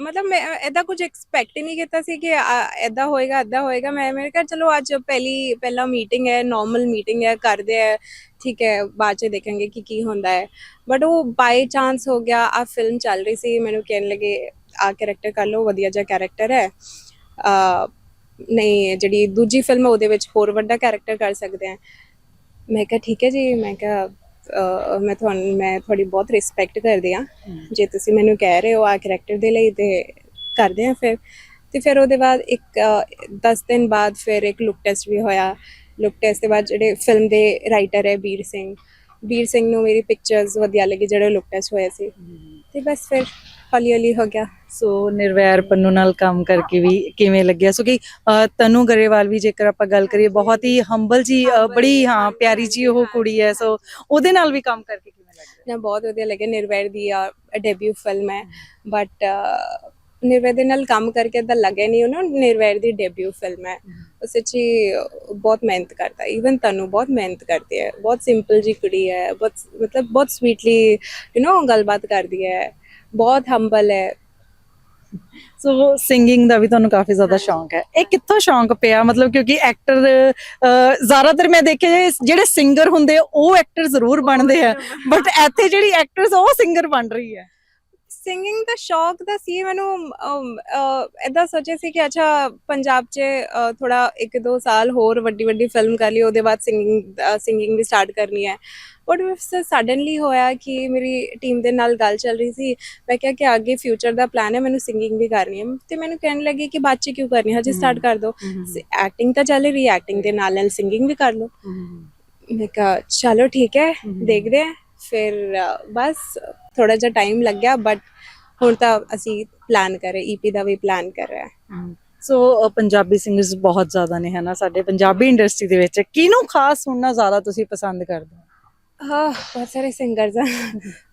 ਮਤਲਬ ਮੈਂ ਐਦਾਂ ਕੁਝ ਐਕਸਪੈਕਟ ਹੀ ਨਹੀਂ ਕੀਤਾ ਸੀ ਕਿ ਐਦਾਂ ਹੋਏਗਾ ਐਦਾਂ ਹੋਏਗਾ। ਮੈਂ, ਮੇਰੇ ਕਿਹਾ ਚਲੋ ਅੱਜ ਪਹਿਲੀ, ਪਹਿਲਾ ਮੀਟਿੰਗ ਹੈ ਨਾਰਮਲ ਮੀਟਿੰਗ ਹੈ, ਕਰਦੇ ਹੈ, ਠੀਕ ਹੈ, ਬਾਅਦ ਚ ਦੇਖਾਂਗੇ ਕਿ ਕੀ ਹੁੰਦਾ ਹੈ। ਬਟ ਉਹ ਬਾਈ ਚਾਂਸ ਹੋ ਗਿਆ ਆ ਫਿਲਮ ਚੱਲ ਰਹੀ ਸੀ, ਮੈਨੂੰ ਕਹਿਣ ਲੱਗੇ ਆ ਕੈਰੈਕਟਰ ਕਰ ਲਓ, ਵਧੀਆ ਜਿਹਾ ਕੈਰੈਕਟਰ ਹੈ। ਨਹੀਂ, ਜਿਹੜੀ ਦੂਜੀ ਫਿਲਮ ਹੈ, ਉਹਦੇ ਵਿੱਚ ਹੋਰ ਵੱਡਾ ਕੈਰੈਕਟਰ ਕਰ ਸਕਦੇ ਆ ਮੈਂ ਕਿਹਾ, ਠੀਕ ਹੈ ਜੀ। ਮੈਂ ਕਿਹਾ ਮੈਂ ਤੁਹਾਨੂੰ ਮੈਂ ਤੁਹਾਡੀ ਬਹੁਤ ਰਿਸਪੈਕਟ ਕਰਦੀ ਆ ਜੇ ਤੁਸੀਂ ਮੈਨੂੰ ਕਹਿ ਰਹੇ ਹੋ ਆ ਕੈਰੈਕਟਰ ਦੇ ਲਈ ਤੇ ਕਰਦੇ ਆ ਫਿਰ। ਤੇ ਫਿਰ ਉਹਦੇ ਬਾਅਦ ਇੱਕ 10 ਦਿਨ ਬਾਅਦ ਫਿਰ ਇੱਕ ਲੁੱਕ ਟੈਸਟ ਵੀ ਹੋਇਆ। ਲੁੱਕ ਟੈਸਟ ਦੇ ਬਾਅਦ ਜਿਹੜੇ ਫਿਲਮ ਦੇ ਰਾਈਟਰ ਹੈ ਵੀਰ ਸਿੰਘ। ਵੀਰ ਸਿੰਘ ਨੂੰ ਮੇਰੀ ਪਿਕਚਰਸ ਵਧੀਆ ਲੱਗੀ ਜਿਹੜੇ ਲੁੱਕ ਟੈਸਟ ਹੋਏ ਸੀ। ਤੇ ਬਸ ਫਿਰ ਹੌਲੀ ਹੌਲੀ ਹੋ ਗਿਆ। ਸੋ ਨਿਰਵੈਰ ਪੰਨੂ ਨਾਲ ਕੰਮ ਕਰਕੇ ਵੀ ਕਿਵੇਂ ਲੱਗਿਆ? ਸੋ ਕਿ ਤਨੂ ਗਰੇਵਾਲ ਵੀ ਜੇਕਰ ਆਪਾਂ ਗੱਲ ਕਰੀਏ, ਬਹੁਤ ਹੀ ਹੰਬਲ ਜੀ ਬੜੀ, ਹਾਂ, ਪਿਆਰੀ ਜੀ ਉਹ ਕੁੜੀ ਹੈ। ਸੋ ਉਹਦੇ ਨਾਲ ਵੀ ਕੰਮ ਕਰਕੇ ਕਿਵੇਂ ਲੱਗਦਾ ਨਾ, ਬਹੁਤ ਵਧੀਆ ਲੱਗਿਆ। ਨਿਰਵੈਰ ਦੀ ਡੈਬਿਊ ਫਿਲਮ ਹੈ। ਬਟ ਨਿਰਵੈਰ ਦੇ ਨਾਲ ਕੰਮ ਕਰਕੇ ਤਾਂ ਲੱਗਿਆ ਨਹੀਂ। ਉਹਨਾਂ ਨਿਰਵੈਰ ਦੀ ਡੈਬਿਊ ਫਿਲਮ ਹੈ। ਉਸ ਵਿੱਚ ਹੀ ਬਹੁਤ ਮਿਹਨਤ ਕਰਦਾ। ਈਵਨ ਤਨੂ ਬਹੁਤ ਮਿਹਨਤ ਕਰਦੀ ਹੈ। ਬਹੁਤ ਸਿੰਪਲ ਜੀ ਕੁੜੀ ਹੈ। ਬਹੁਤ, ਮਤਲਬ ਬਹੁਤ ਸਵੀਟਲੀ ਯੂ نو ਗੱਲਬਾਤ ਕਰਦੀ ਹੈ। ਬਹੁਤ ਹੰਬਲ ਹੈ। ਸੋ ਸਿੰਗਿੰਗ ਦਾ ਵੀ ਤੁਹਾਨੂੰ ਕਾਫੀ ਜ਼ਿਆਦਾ ਸ਼ੌਂਕ ਹੈ। ਇਹ ਕਿੱਥੋਂ ਸ਼ੌਂਕ ਪਿਆ? ਮਤਲਬ ਕਿਉਂਕਿ ਐਕਟਰ ਜ਼ਿਆਦਾਤਰ ਮੈਂ ਦੇਖਿਆ ਜਿਹੜੇ ਸਿੰਗਰ ਹੁੰਦੇ, ਉਹ ਐਕਟਰ ਜ਼ਰੂਰ ਬਣਦੇ ਆ। ਬਟ ਇੱਥੇ ਜਿਹੜੀ ਐਕਟਰਸ ਉਹ ਸਿੰਗਰ ਬਣ ਰਹੀ ਹੈ। ਸਿੰਗਿੰਗ ਦਾ ਸ਼ੌਕ ਤਾਂ ਸੀ, ਮੈਨੂੰ ਇਦਾਂ ਸੋਚਿਆ ਸੀ ਕਿ ਅੱਛਾ, ਪੰਜਾਬ 'ਚ ਥੋੜਾ ਇੱਕ ਦੋ ਸਾਲ ਹੋਰ ਵੱਡੀ ਵੱਡੀ ਫਿਲਮ ਕਰ ਲਈ ਉਹਦੇ ਬਾਅਦ ਸਿੰਗਿੰਗ ਸਿੰਗਿੰਗ ਵੀ ਸਟਾਰਟ ਕਰਨੀ ਹੈ। ਬਟ ਸਡਨਲੀ ਹੋਇਆ ਕਿ ਮੇਰੀ ਟੀਮ ਦੇ ਨਾਲ ਗੱਲ ਚੱਲ ਰਹੀ ਸੀ? ਮੈਂ ਕਿਹਾ ਕਿ ਅੱਗੇ ਫਿਊਚਰ ਦਾ ਪਲਾਨ ਹੈ ਮੈਨੂੰ ਸਿੰਗਿੰਗ ਵੀ ਕਰਨੀ ਹੈ। ਤੇ ਮੈਨੂੰ ਕਹਿਣ ਲੱਗੇ ਕਿ ਬਾਅਦ 'ਚ ਕਿਉਂ ਕਰਨੀ ਹਜੇ ਸਟਾਰਟ ਕਰ ਦੋ। ਐਕਟਿੰਗ ਤਾਂ ਚੱਲ ਰਹੀ ਐਕਟਿੰਗ ਦੇ ਨਾਲ ਨਾਲ ਸਿੰਗਿੰਗ ਵੀ ਕਰ ਲਓ। ਮੈਂ ਕਿਹਾ ਚਲੋ ਠੀਕ ਹੈ। ਦੇਖਦੇ ਹਾਂ। ਫਿਰ ਬਸ ਥੋੜਾ ਜਿਹਾ ਟਾਈਮ ਲੱਗਿਆ ਬਟ ਹੁਣ ਤਾਂ ਅਸੀਂ ਪਲਾਨ ਕਰ ਰਹੇ ਈਪੀ ਦਾ ਵੀ ਪਲਾਨ ਕਰ ਰਹੇ ਹਾਂ। ਸੋ ਪੰਜਾਬੀ ਸਿੰਗਰਸ ਬਹੁਤ ਜ਼ਿਆਦਾ ਨੇ ਹਨਾ? ਸਾਡੇ ਪੰਜਾਬੀ ਇੰਡਸਟਰੀ ਦੇ ਵਿੱਚ ਕਿਹਨੂੰ ਖਾਸ ਸੁਣਨਾ ਜ਼ਿਆਦਾ ਤੁਸੀਂ ਪਸੰਦ ਕਰਦੇ ਹੋ? ਹਾਂ ਬਹੁਤ ਸਾਰੇ ਸਿੰਗਰਸ ਆ।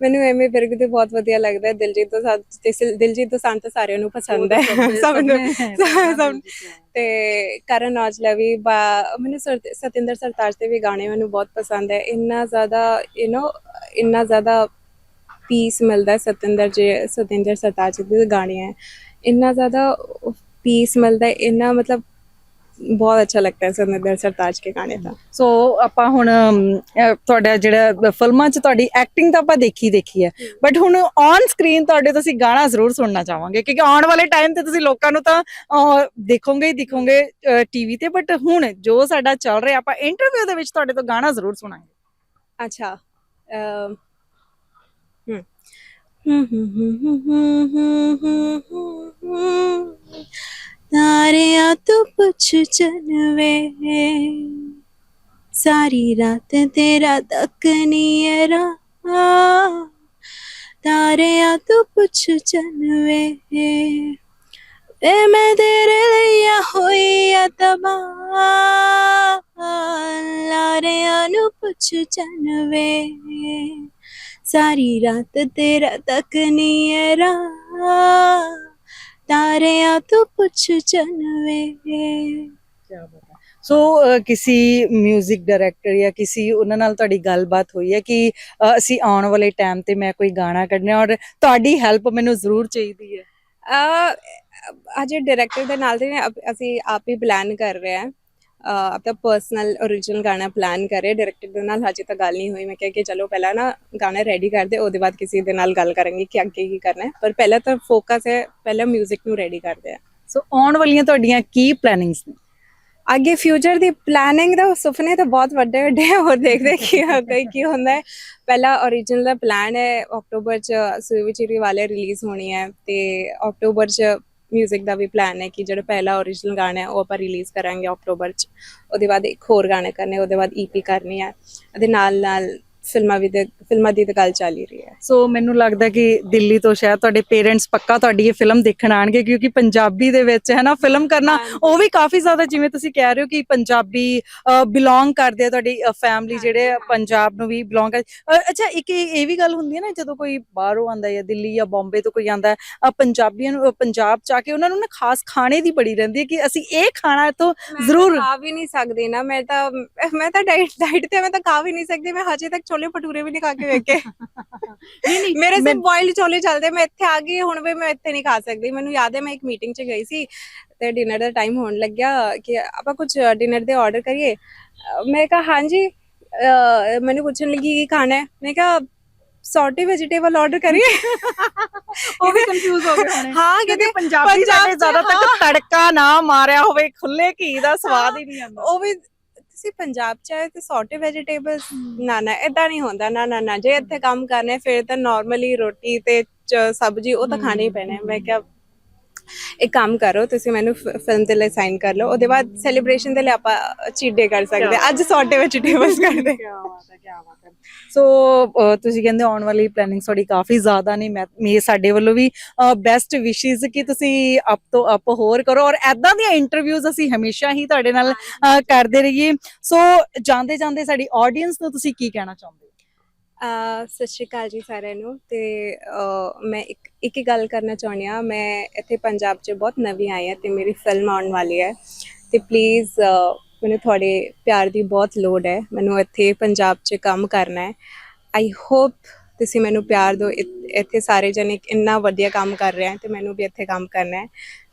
ਮੈਨੂੰ ਐਮਏ ਵਿਰਕ ਤੇ ਬਹੁਤ ਵਧੀਆ ਲੱਗਦਾ ਹੈ। ਦਿਲਜੀਤ ਦੋਸਾਂਝ ਤੇ ਸਿਲ- ਦਿਲਜੀਤ ਦੋਸਾਂਝ ਤਾਂ ਸਾਰਿਆਂ ਨੂੰ ਪਸੰਦ ਹੈ। ਸਭ ਨੂੰ ਸਭ ਤੇ ਕਰਨ ਔਜਲਾ ਵੀ ਬਾ- ਮੈਨੂੰ ਸਰ- ਸਤਿੰਦਰ ਸਰਤਾਜ ਦੇ ਵੀ ਗਾਣੇ ਮੈਨੂੰ ਬਹੁਤ ਪਸੰਦ ਹੈ। ਇੰਨਾ ਜ਼ਿਆਦਾ ਯੂ نو ਇੰਨਾ ਜ਼ਿਆਦਾ ਪੀਸ ਮਿਲਦਾ ਹੈ ਸਤਿੰਦਰ ਜੀ ਸਤਿੰਦਰ ਸਰਤਾਜ ਦੇ ਗਾਣੇ ਹੈ ਇੰਨਾ ਜ਼ਿਆਦਾ ਪੀਸ ਮਿਲਦਾ ਹੈ। ਇੰਨਾ ਮਤਲਬ ਬਹੁਤ ਅੱਛਾ ਲੱਗਦਾ ਹੈ ਸਰਨਦਰ ਸਰਤਾਜ ਕੇ ਗਾਣੇ ਦਾ। ਸੋ ਆਪਾਂ ਹੁਣ ਤੁਹਾਡਾ ਜਿਹੜਾ ਫਿਲਮਾਂ 'ਚ ਤੁਹਾਡੀ ਐਕਟਿੰਗ ਤਾਂ ਆਪਾਂ ਦੇਖੀ ਦੇਖੀ ਹੈ। ਬਟ ਹੁਣ ਔਨ ਸਕਰੀਨ ਤੁਹਾਡੇ ਤੁਸੀਂ ਗਾਣਾ ਜ਼ਰੂਰ ਸੁਣਨਾ ਚਾਹਾਂਗੇ ਕਿਉਂਕਿ ਆਉਣ ਵਾਲੇ ਟਾਈਮ ਤੇ ਤੁਸੀਂ ਲੋਕਾਂ ਨੂੰ ਤਾਂ ਦੇਖੋਗੇ ਹੀ ਦਿਖੋਗੇ ਟੀਵੀ ਤੇ। ਬਟ ਹੁਣ ਜੋ ਸਾਡਾ ਚੱਲ ਰਿਹਾ ਆਪਾਂ ਇੰਟਰਵਿਊ ਦੇ ਵਿੱਚ ਤੁਹਾਡੇ ਤੋਂ ਗਾਣਾ ਜ਼ਰੂਰ ਸੁਣਾਂਗੇ। ਅੱਛਾ ਹੂੰ ਹੂੰ ਹੂੰ ਹੂੰ ਹੂੰ ਹੂੰ। ਤਾਰਿਆਂ ਤੋਂ ਪੁੱਛ ਚਨਵੇ ਸਾਰੀ ਰਾਤ ਤੇਰਾ ਤੱਕ ਨਹੀਂ ਰਾ ਤਾਰਿਆਂ ਤੋਂ ਪੁੱਛ ਚਨਵੇ ਵੇ। ਮੈਂ ਤੇਰੇ ਲਈ ਹੋਈ ਆ ਤਬਾ ਲਾਰਿਆਂ ਨੂੰ ਪੁੱਛ ਚਨਵੇ ਸਾਰੀ ਰਾਤ ਤੇਰਾ ਤੱਕ ਨਹੀਂ ਰਾ ਤਾਰਿਆਂ ਤੋਂ ਪੁੱਛ ਚਨਵੇ ਸੋ ਅ, ਕਿਸੇ 뮤직 ਡਾਇਰੈਕਟਰ ਜਾਂ ਕਿਸੇ ਉਹਨਾਂ ਨਾਲ ਤੁਹਾਡੀ ਗੱਲਬਾਤ ਹੋਈ ਹੈ ਕਿ ਅ, ਅਸੀਂ ਆਉਣ ਵਾਲੇ ਟਾਈਮ ਤੇ ਮੈਂ ਕੋਈ ਗਾਣਾ ਕੱਢਣਾ ਔਰ ਤੁਹਾਡੀ ਹੈਲਪ ਮੈਨੂੰ ਜ਼ਰੂਰ ਚਾਹੀਦੀ ਹੈ। ਅਜੇ ਡਾਇਰੈਕਟਰ ਦੇ ਨਾਲ ਤੇ ਅਸੀਂ ਆਪ ਹੀ ਪਲਾਨ ਕਰ ਰਹੇ ਹਾਂ। ਆਪਣਾ ਪਰਸਨਲ origignal ਗਾਣਾ ਪਲਾਨ ਕਰ ਡਾਇਰੈਕਟਰ ਦੇ ਨਾਲ ਹਜੇ ਤਾਂ ਗੱਲ ਨਹੀਂ ਹੋਈ। ਮੈਂ ਕਿਹਾ ਕਿ ਚਲੋ ਪਹਿਲਾਂ ਨਾ ਗਾਣਾ ਰੈਡੀ ਕਰਦੇ ਉਹਦੇ ਬਾਅਦ ਕਿਸੇ ਦੇ ਨਾਲ ਗੱਲ ਕਰਾਂਗੇ ਕਿ ਅੱਗੇ ਕੀ ਕਰਨਾ ਹੈ। ਪਰ ਪਹਿਲਾਂ ਤਾਂ ਫੋਕਸ ਹੈ ਪਹਿਲਾਂ 뮤직 ਨੂੰ ਰੈਡੀ ਕਰਦੇ ਆ। ਸੋ ਆਉਣ ਵਾਲੀਆਂ ਤੁਹਾਡੀਆਂ ਕੀ ਪਲੈਨਿੰਗਸ ਨੇ? ਅੱਗੇ ਫਿਊਚਰ ਦੀ ਪਲਾਨਿੰਗ ਦਾ ਸੁਪਨੇ ਤਾਂ ਬਹੁਤ ਵੱਡੇ ਵੱਡੇ ਆ ਹੋਰ ਦੇਖਦੇ ਕੀ ਹੁੰਦਾ ਹੈ, ਕੀ ਹੁੰਦਾ ਹੈ। ਪਹਿਲਾ origignal ਦਾ ਪਲਾਨ ਹੈ ਅਕਤੂਬਰ ਚ ਸੂਈ ਚਿਰੀ ਵਾਲੇ ਰਿਲੀਜ਼ ਹੋਣੀ ਹੈ ਤੇ ਅਕਤੂਬਰ ਚ 뮤직 ਦਾ ਵੀ ਪਲਾਨ ਹੈ ਕਿ ਜਿਹੜਾ ਪਹਿਲਾ origignal ਗਾਣਾ ਹੈ ਉਹ ਆਪਾਂ ਰਿਲੀਜ਼ ਕਰਾਂਗੇ ਅਕਤੂਬਰ ਚ। ਉਹਦੇ ਬਾਅਦ ਇੱਕ ਹੋਰ ਗਾਣਾ ਕਰਨੇ ਉਹਦੇ ਬਾਅਦ EP ਕਰਨੀ ਹੈ। ਅਤੇ ਨਾਲ ਨਾਲ ਫਿਲਮਾਂ ਵੀ ਤੇ ਫਿਲਮਾਂ ਦੀ ਤਾਂ ਗੱਲ ਚੱਲ ਹੀ ਰਹੀ ਹੈ ਸੋ ਮੈਨੂੰ ਲੱਗਦਾ ਕਿ ਦਿੱਲੀ ਤੋਂ ਸ਼ਾਇਦ ਤੁਹਾਡੇ ਪੇਰੈਂਟਸ ਪੱਕਾ ਤੁਹਾਡੀ ਇਹ ਫਿਲਮ ਦੇਖਣ ਆਣਗੇ ਕਿਉਂਕਿ ਪੰਜਾਬੀ ਦੇ ਵਿੱਚ ਹੈ ਨਾ ਫਿਲਮ ਕਰਨਾ। ਉਹ ਵੀ ਕਾਫੀ ਜ਼ਿਆਦਾ ਜਿਵੇਂ ਤੁਸੀਂ ਕਹਿ ਰਹੇ ਹੋ ਕਿ ਪੰਜਾਬੀ ਬਿਲੋਂਗ ਕਰਦੇ ਆ ਤੁਹਾਡੀ ਫੈਮਿਲੀ ਜਿਹੜੇ ਪੰਜਾਬ ਨੂੰ ਵੀ ਬਿਲੋਂਗ ਕਰ ਅੱਛਾ ਇੱਕ ਇਹ ਵੀ ਗੱਲ ਹੁੰਦੀ ਹੈ ਨਾ ਜਦੋਂ ਕੋਈ ਬਾਹਰੋਂ ਆਂਦਾ ਹੈ ਦਿੱਲੀ ਜਾਂ ਬੰਬੇ ਤੋਂ ਕੋਈ ਆਂਦਾ ਹੈ ਪੰਜਾਬੀਆਂ ਨੂੰ ਪੰਜਾਬ ਚ ਆ ਕੇ ਉਹਨਾਂ ਨੂੰ ਨਾ ਖਾਸ ਖਾਣੇ ਦੀ ਬੜੀ ਰਹਿੰਦੀ ਹੈ ਕਿ ਅਸੀਂ ਇਹ ਖਾਣਾ ਤੋਂ ਮੈਂ ਜ਼ਰੂਰ ਖਾ ਵੀ ਨਹੀਂ ਸਕਦੀ ਨਾ ਮੈਂ ਤਾਂ ਮੈਂ ਤਾਂ ਡਾਈਟ ਡਾਈਟ ਤੇ ਮੈਂ ਤਾਂ ਖਾ ਵੀ ਨਹੀਂ ਸਕਦੀ ਮੈਂ ਹਜੇ ਤੱਕ ਛੋਲੇ ਭਟੂਰੇ ਵੀ ਨਹੀਂ ਖਾ ਕੇ ਵੇਖੇ। ਨਹੀਂ ਨਹੀਂ ਮੇਰੇ ਸਿਰ ਬੋਇਲਡ ਛੋਲੇ ਚੱਲਦੇ ਮੈਂ ਇੱਥੇ ਆ ਗਈ ਹੁਣ ਵੀ ਮੈਂ ਇੱਥੇ ਨਹੀਂ ਖਾ ਸਕਦੀ। ਮੈਨੂੰ ਯਾਦ ਹੈ ਮੈਂ ਇੱਕ ਮੀਟਿੰਗ 'ਚ ਗਈ ਸੀ ਤੇ ਡਿਨਰ ਦਾ ਟਾਈਮ ਹੋਣ ਲੱਗਿਆ ਕਿ ਆਪਾਂ ਕੁਝ ਡਿਨਰ ਦੇ ਆਰਡਰ ਕਰੀਏ। ਮੈਂ ਕਿਹਾ ਹਾਂਜੀ ਮੈਨੂੰ ਪੁੱਛਣ ਲੱਗੀ ਕੀ ਖਾਣਾ ਹੈ। ਮੈਂ ਕਿਹਾ ਸੌਟੇ ਵੈਜੀਟੇਬਲ ਆਰਡਰ ਕਰੀਏ। ਉਹ ਵੀ ਕੰਫਿਊਜ਼ ਹੋ ਗਏ ਹੋਣੇ। ਹਾਂ ਕਿਉਂਕਿ ਕਿਤੇ ਪੰਜਾਬੀ ਸਾਡੇ ਜ਼ਿਆਦਾ ਤੱਕ। ਤੜਕਾ ਨਾ ਮਾਰਿਆ ਹੋਵੇ ਖੁੱਲੇ ਘੀ ਦਾ ਸਵਾਦ ਹੀ ਨਹੀਂ ਆਉਂਦਾ। ਉਹ ਵੀ ਤੁਸੀਂ ਪੰਜਾਬ ਚ ਆਏ ਤੇ ਸੌਟੇ ਵੈਜੀਟੇਬਲਸ ਨਾ ਨਾ ਇਦਾਂ ਨਹੀਂ ਹੁੰਦਾ ਨਾ ਨਾ ਨਾ ਜੇ ਇੱਥੇ ਕੰਮ ਕਰਨਾ ਫਿਰ ਤਾਂ ਨਾਰਮਲੀ ਰੋਟੀ ਤੇ ਸਬਜ਼ੀ ਉਹ ਤਾਂ ਖਾਣੇ ਪੈਣੇ ਹੈ। ਮੈਂ ਕਿਹਾ ਇੱਕ ਕੰਮ ਕਰੋ ਤੁਸੀਂ ਮੈਨੂੰ ਫਿਲਮ ਦੇ ਲਈ ਸਾਈਨ ਕਰ ਲਓ। ਉਹਦੇ ਬਾਅਦ ਸੈਲੀਬ੍ਰੇਸ਼ਨ ਦੇ ਲਈ ਆਪਾਂ ਚੀਟ ਡੇ ਕਰ ਸਕਦੇ। ਅੱਜ ਸੌਟੇ ਵੈਜੀਟੇਬਲਸ ਕਰਦੇ। ਕੀ ਬਾਤ ਹੈ ਕੀ ਬਾਤ ਹੈ। ਸੋ ਤੁਸੀਂ ਕਹਿੰਦੇ ਆਉਣ ਵਾਲੀ ਪਲੈਨਿੰਗ ਤੁਹਾਡੀ ਕਾਫੀ ਜ਼ਿਆਦਾ ਨੇ। ਮੈਂ ਸਾਡੇ ਵੱਲੋਂ ਵੀ ਬੈਸਟ ਵਿਸ਼ੇਸ ਕਿ ਤੁਸੀਂ ਅਪ ਤੋਂ ਅਪ ਹੋਰ ਕਰੋ। ਔਰ ਐਦਾਂ ਦੀਆਂ ਇੰਟਰਵਿਊਜ਼ ਅਸੀਂ ਹਮੇਸ਼ਾ ਹੀ ਤੁਹਾਡੇ ਨਾਲ ਕਰਦੇ ਰਹੀਏ। ਸੋ ਜਾਂਦੇ ਜਾਂਦੇ ਸਾਡੀ ਆਡੀਅנס ਨੂੰ ਤੁਸੀਂ ਕੀ ਕਹਿਣਾ ਚਾਹੁੰਦੇ? ਸਤਿ ਸ਼੍ਰੀ ਅਕਾਲ ਜੀ ਸਾਰਿਆਂ ਨੂੰ ਤੇ ਮੈਂ ਇੱਕ ਇੱਕ ਹੀ ਗੱਲ ਕਰਨਾ ਚਾਹੁੰਦੀ ਹਾਂ। ਮੈਂ ਇੱਥੇ ਪੰਜਾਬ 'ਚ ਬਹੁਤ ਨਵੀਂ ਆਈ ਹਾਂ ਤੇ ਮੇਰੀ ਫਿਲਮ ਆਉਣ ਵਾਲੀ ਹੈ। ਤੇ ਪਲੀਜ਼ ਮੈਨੂੰ ਤੁਹਾਡੇ ਪਿਆਰ ਦੀ ਬਹੁਤ ਲੋੜ ਹੈ। ਮੈਨੂੰ ਇੱਥੇ ਪੰਜਾਬ 'ਚ ਕੰਮ ਕਰਨਾ ਹੈ। ਆਈ ਹੋਪ ਤੁਸੀਂ ਮੈਨੂੰ ਪਿਆਰ ਦਿਓ। ਇੱਥੇ ਸਾਰੇ ਜਣੇ ਇੰਨਾ ਵਧੀਆ ਕੰਮ ਕਰ ਰਹੇ ਹੈ ਤੇ ਮੈਨੂੰ ਵੀ ਇੱਥੇ ਕੰਮ ਕਰਨਾ ਹੈ।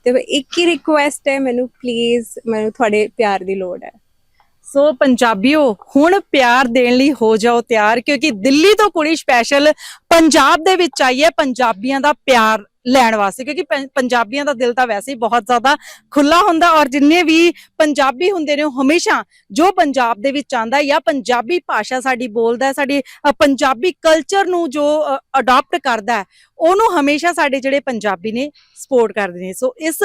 ਤੇ ਇੱਕ ਹੀ ਰਿਕੁਐਸਟ ਹੈ, ਮੈਨੂੰ ਪਲੀਜ਼ ਮੈਨੂੰ ਤੁਹਾਡੇ ਪਿਆਰ ਦੀ ਲੋੜ ਹੈ। ਸੋ ਪੰਜਾਬੀਓ, ਹੁਣ ਪਿਆਰ ਦੇਣ ਲਈ ਹੋ ਜਾਓ ਤਿਆਰ, ਕਿਉਂਕਿ ਦਿੱਲੀ ਤੋਂ ਕੁੜੀ ਸਪੈਸ਼ਲ ਪੰਜਾਬ ਦੇ ਵਿੱਚ ਆਈ ਹੈ, ਪੰਜਾਬੀਆਂ ਦਾ ਪਿਆਰ ਲੈਣ ਵਾਸਤੇ, ਕਿਉਂਕਿ ਪੰਜਾਬੀਆਂ ਦਾ ਦਿਲ ਤਾਂ ਵੈਸੇ ਹੀ ਬਹੁਤ ਜ਼ਿਆਦਾ ਖੁੱਲਾ ਹੁੰਦਾ ਔਰ ਜਿੰਨੇ ਵੀ ਪੰਜਾਬੀ ਹੁੰਦੇ ਨੇ ਉਹ ਹਮੇਸ਼ਾ ਜੋ ਪੰਜਾਬ ਦੇ ਵਿੱਚ ਆਂਦਾ ਜਾਂ ਪੰਜਾਬੀ ਭਾਸ਼ਾ ਸਾਡੀ ਬੋਲਦਾ ਹੈ ਸਾਡੀ ਪੰਜਾਬੀ ਕਲਚਰ ਨੂੰ ਜੋ ਅਡਾਪਟ ਕਰਦਾ ਹੈ, ਉਹਨੂੰ ਹਮੇਸ਼ਾ ਸਾਡੇ ਜਿਹੜੇ ਪੰਜਾਬੀ ਨੇ ਸਪੋਰਟ ਕਰਦੇ ਨੇ। ਸੋ ਇਸ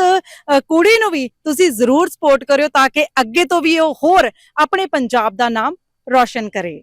ਕੁੜੀ ਨੂੰ ਵੀ ਤੁਸੀਂ ਜ਼ਰੂਰ ਸਪੋਰਟ ਕਰਿਓ ਤਾਂ ਕਿ ਅੱਗੇ ਤੋਂ ਵੀ ਉਹ ਹੋਰ ਆਪਣੇ ਪੰਜਾਬ ਦਾ ਨਾਮ ਰੋਸ਼ਨ ਕਰੇ।